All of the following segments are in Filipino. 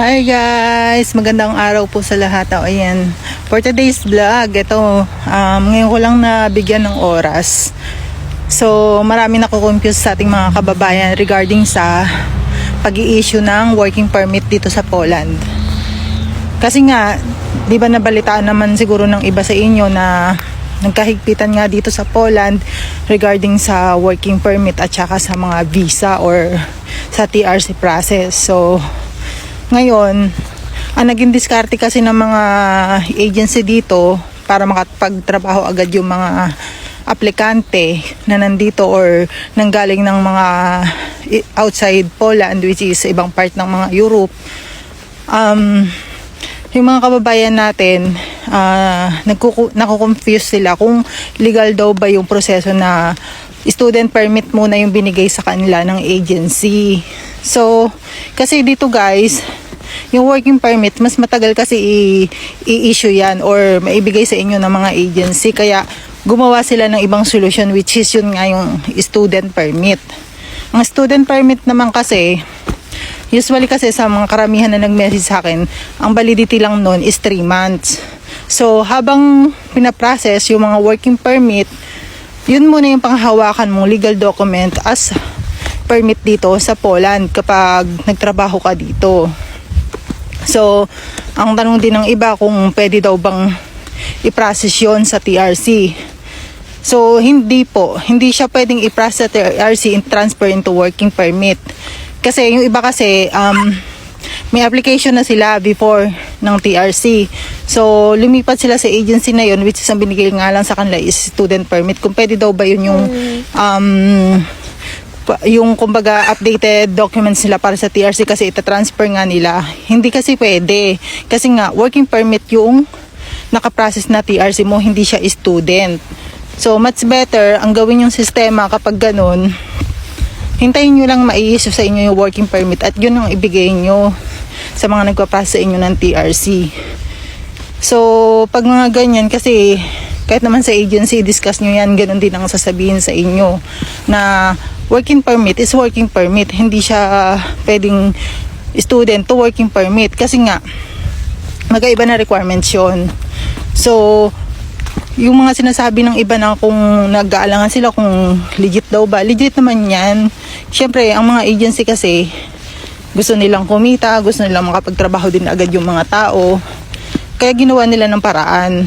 Hi guys! Magandang araw po sa lahat. O, ayan. For today's vlog, ito, um, ngayon ko lang nabigyan ng oras. So, marami na confuse sa ating mga kababayan regarding sa pag issue ng working permit dito sa Poland. Kasi nga, di ba nabalitaan naman siguro ng iba sa inyo na nagkahigpitan nga dito sa Poland regarding sa working permit at saka sa mga visa or sa TRC process. So, ngayon, ang naging diskarte kasi ng mga agency dito para makapagtrabaho agad yung mga aplikante na nandito or nanggaling ng mga outside Poland which is ibang part ng mga Europe. Um, yung mga kababayan natin, uh, nakukonfuse sila kung legal daw ba yung proseso na student permit muna yung binigay sa kanila ng agency. So, kasi dito guys, yung working permit, mas matagal kasi i-issue yan or maibigay sa inyo ng mga agency. Kaya gumawa sila ng ibang solution which is yun nga yung student permit. Ang student permit naman kasi, usually kasi sa mga karamihan na nag-message sa akin, ang validity lang nun is 3 months. So, habang pinaprocess yung mga working permit, yun muna yung panghawakan mong legal document as permit dito sa Poland kapag nagtrabaho ka dito. So, ang tanong din ng iba kung pwede daw bang i-process yun sa TRC. So, hindi po. Hindi siya pwedeng i-process sa TRC and transfer into working permit. Kasi yung iba kasi, um, may application na sila before ng TRC. So, lumipat sila sa agency na yun, which is ang binigay nga lang sa kanila is student permit. Kung pwede daw ba yun yung, um, pa- yung kumbaga updated documents nila para sa TRC kasi itatransfer nga nila. Hindi kasi pwede. Kasi nga, working permit yung nakaprocess na TRC mo, hindi siya student. So, much better, ang gawin yung sistema kapag ganun, hintayin nyo lang mai-issue sa inyo yung working permit at yun ang ibigay nyo sa mga nagpa-process sa inyo ng TRC. So, pag mga ganyan, kasi kahit naman sa agency, discuss nyo yan, ganun din ang sasabihin sa inyo na working permit is working permit. Hindi siya pwedeng student to working permit kasi nga, magkaiba na requirements yun. So, yung mga sinasabi ng iba na kung nag-aalangan sila kung legit daw ba, legit naman yan. Siyempre, ang mga agency kasi, gusto nilang kumita, gusto nilang makapagtrabaho din agad yung mga tao. Kaya ginawa nila ng paraan.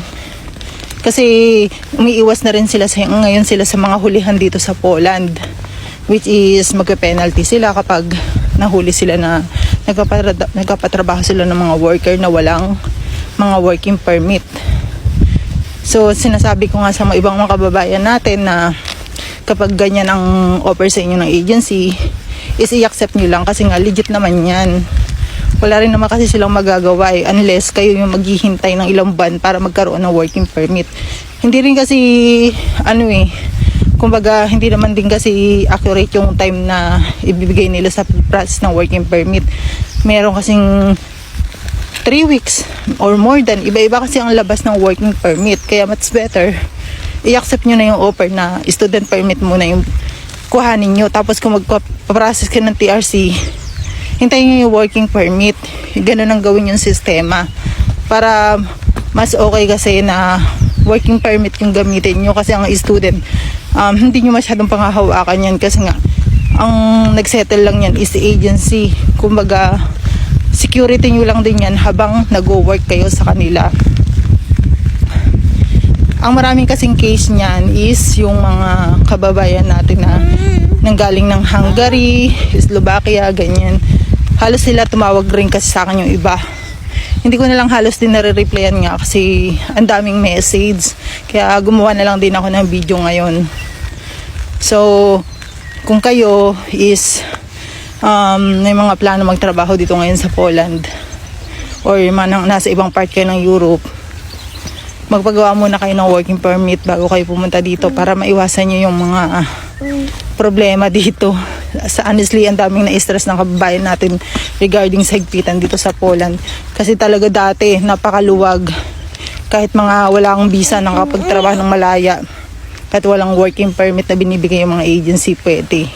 Kasi umiiwas na rin sila sa, ngayon sila sa mga hulihan dito sa Poland. Which is magpe-penalty sila kapag nahuli sila na nagpapatrabaho sila ng mga worker na walang mga working permit. So, sinasabi ko nga sa mga ibang mga kababayan natin na kapag ganyan ang offer sa inyo ng agency, is i-accept nyo lang kasi nga legit naman yan. Wala rin naman kasi silang magagawa eh, unless kayo yung maghihintay ng ilang buwan para magkaroon ng working permit. Hindi rin kasi, ano eh, kumbaga hindi naman din kasi accurate yung time na ibibigay nila sa process ng working permit. Meron kasing 3 weeks or more than. Iba-iba kasi ang labas ng working permit. Kaya much better, i-accept nyo na yung offer na student permit muna yung kuhanin nyo. Tapos kung magpa-process ka ng TRC, hintayin nyo yung working permit. Ganun ang gawin yung sistema. Para mas okay kasi na working permit yung gamitin nyo kasi ang student, um, hindi nyo masyadong pangahawakan yan kasi nga, ang nagsettle lang yan is the agency. Kumbaga, security nyo lang din yan habang nag-work kayo sa kanila. Ang maraming kasing case niyan is yung mga kababayan natin na nanggaling ng Hungary, Slovakia, ganyan. Halos sila tumawag rin kasi sa akin yung iba. Hindi ko na lang halos din nare-replyan nga kasi ang daming message. Kaya gumawa na lang din ako ng video ngayon. So, kung kayo is um, may mga plano magtrabaho dito ngayon sa Poland or yung mga nang- nasa ibang part kayo ng Europe, magpagawa muna kayo ng working permit bago kayo pumunta dito para maiwasan nyo yung mga ah, problema dito. Sa honestly, ang daming na-stress ng kababayan natin regarding sa higpitan dito sa Poland. Kasi talaga dati, napakaluwag. Kahit mga wala akong visa, nakapagtrabaho ng malaya. Kahit walang working permit na binibigay yung mga agency, pwede.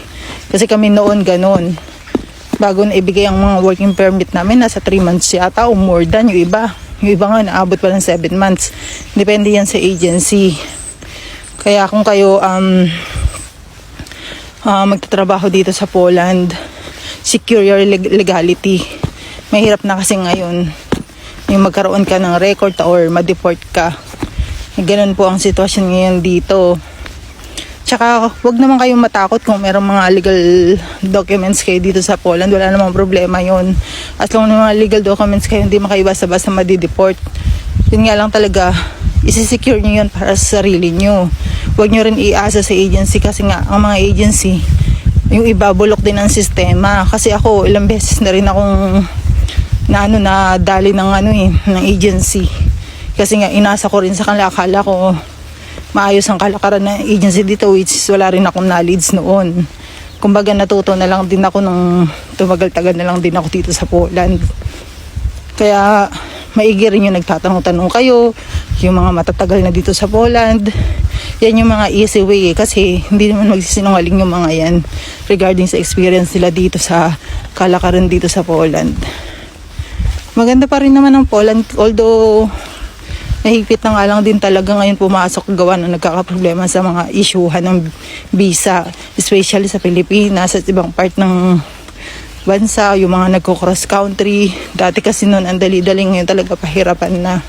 Kasi kami noon ganun. bago na ibigay ang mga working permit namin, nasa 3 months yata o more than yung iba. Yung iba nga naabot pa ng 7 months. Depende yan sa agency. Kaya kung kayo um, ah, magtatrabaho dito sa Poland, secure your leg- legality. Mahirap na kasi ngayon yung magkaroon ka ng record or ma-deport ka. Ganun po ang sitwasyon ngayon dito. Tsaka, wag naman kayong matakot kung merong mga legal documents kayo dito sa Poland. Wala namang problema yon As long na mga legal documents kayo, hindi makaiwas-basta madi-deport. Yun nga lang talaga, isi-secure nyo yun para sa sarili nyo. Huwag nyo rin iasa sa agency kasi nga, ang mga agency, yung iba bulok din ang sistema. Kasi ako, ilang beses na rin akong na ano na dali ng ano eh, ng agency. Kasi nga inasa ko rin sa kanila, akala ko maayos ang kalakaran ng agency dito which wala rin akong knowledge noon. Kumbaga natuto na lang din ako nung tumagal-tagal na lang din ako dito sa Poland. Kaya maigi rin yung nagtatanong-tanong kayo, yung mga matatagal na dito sa Poland. Yan yung mga easy way eh, kasi hindi naman magsisinungaling yung mga yan regarding sa experience nila dito sa kalakaran dito sa Poland. Maganda pa rin naman ang Poland although nahigpit na nga lang din talaga ngayon pumasok gawa na nagkakaproblema sa mga isyuhan ng visa especially sa Pilipinas at ibang part ng bansa, yung mga nagko-cross country. Dati kasi noon ang dali-dali ngayon talaga pahirapan na.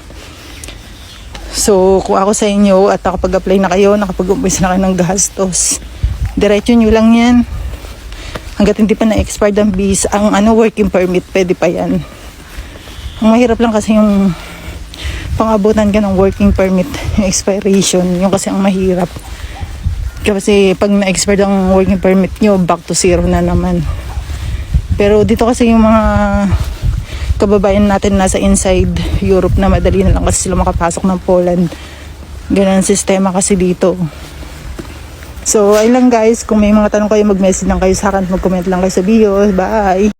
So, kung ako sa inyo at nakapag-apply na kayo, nakapag-umpisa na kayo ng gastos, diretso nyo lang yan. Hanggat hindi pa na-expired ang visa, ang ano, working permit, pwede pa yan. Ang mahirap lang kasi yung pangabutan ka ng working permit, yung expiration, yung kasi ang mahirap. Kasi pag na-expired ang working permit nyo, back to zero na naman. Pero dito kasi yung mga kababayan natin nasa inside Europe na madali na lang kasi sila makapasok ng Poland. Ganun ang sistema kasi dito. So, ayun lang guys. Kung may mga tanong kayo, mag-message lang kayo sa akin. Mag-comment lang kayo sa video. Bye!